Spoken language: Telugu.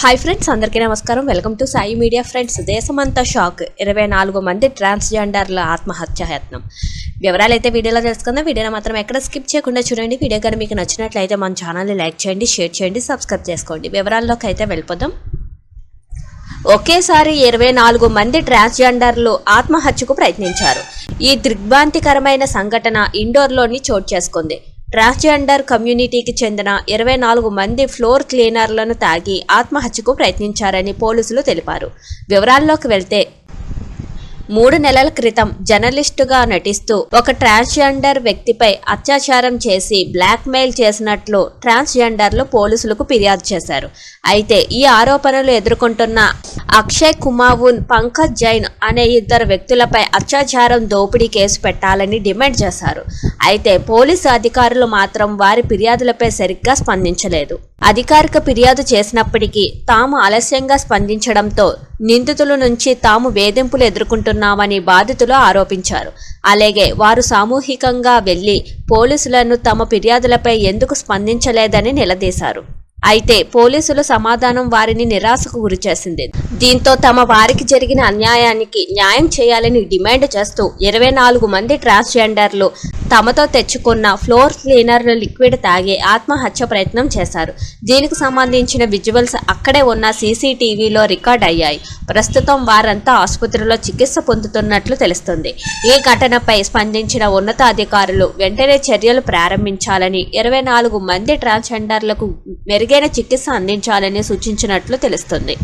హాయ్ ఫ్రెండ్స్ అందరికీ నమస్కారం. Welcome to Sai media friends దేశమంతా షాక్ ఇరవై నాలుగు మంది ట్రాన్స్జెండర్ల ఆత్మహత్య యత్నం. వివరాలు అయితే వీడియోలో తెలుసుకుందాం. వీడియోలో మాత్రం ఎక్కడ స్కిప్ చేయకుండా చూడండి. వీడియో కానీ మీకు నచ్చినట్లయితే మన ఛానల్ని లైక్ చేయండి షేర్ చేయండి సబ్స్క్రైబ్ చేసుకోండి. వివరాల్లోకి అయితే వెళ్ళిపోదాం. ఒకేసారి ఇరవై నాలుగు మంది ట్రాన్స్జెండర్లు ఆత్మహత్యకు ప్రయత్నించారు. ఈ దిగ్భ్రాంతికరమైన సంఘటన ఇండోర్లోని చోటు చేసుకుంది. ట్రాన్స్జెండర్ కమ్యూనిటీకి చెందిన ఇరవై నాలుగు మంది ఫ్లోర్ క్లీనర్లను తాగి ఆత్మహత్యకు ప్రయత్నించారని పోలీసులు తెలిపారు. వివరాల్లోకి వెళ్తే మూడు నెలల క్రితం జర్నలిస్టుగా నటిస్తూ ఒక ట్రాన్స్జెండర్ వ్యక్తిపై అత్యాచారం చేసి బ్లాక్మెయిల్ చేసినట్లు ట్రాన్స్జెండర్లు పోలీసులకు ఫిర్యాదు చేశారు. అయితే ఈ ఆరోపణలు ఎదుర్కొంటున్న అక్షయ్ కుమావున్ పంకజ్ జైన్ అనే ఇద్దరు వ్యక్తులపై అత్యాచారం దోపిడీ కేసు పెట్టాలని డిమాండ్ చేశారు. అయితే పోలీసు అధికారులు మాత్రం వారి ఫిర్యాదులపై సరిగ్గా స్పందించలేదు. అధికారిక ఫిర్యాదు చేసినప్పటికీ తాము ఆలస్యంగా స్పందించడంతో నిందితుల నుంచి తాము వేధింపులు ఎదుర్కొంటున్నామని బాధితులు ఆరోపించారు. అలాగే వారు సామూహికంగా వెళ్ళి పోలీసులను తమ ఫిర్యాదులపై ఎందుకు స్పందించలేదని నిలదీశారు. అయితే పోలీసుల సమాధానం వారిని నిరాశకు గురిచేసింది దీంతో తమ వారికి జరిగిన అన్యాయానికి న్యాయం చేయాలని డిమాండ్ చేస్తూ ఇరవై నాలుగు మంది ట్రాన్స్జెండర్లు తమతో తెచ్చుకున్న ఫ్లోర్ క్లీనర్ లిక్విడ్ తాగి ఆత్మహత్య ప్రయత్నం చేశారు. దీనికి సంబంధించిన విజువల్స్ అక్కడే ఉన్న సీసీటీవీలో రికార్డ్ అయ్యాయి. ప్రస్తుతం వారంతా ఆసుపత్రిలో చికిత్స పొందుతున్నట్లు తెలుస్తుంది. ఈ ఘటనపై స్పందించిన ఉన్నతాధికారులు వెంటనే చర్యలు ప్రారంభించాలని ఇరవై నాలుగు మంది ట్రాన్స్జెండర్లకు మెరుగైన చికిత్స అందించాలని సూచించినట్లు తెలుస్తుంది.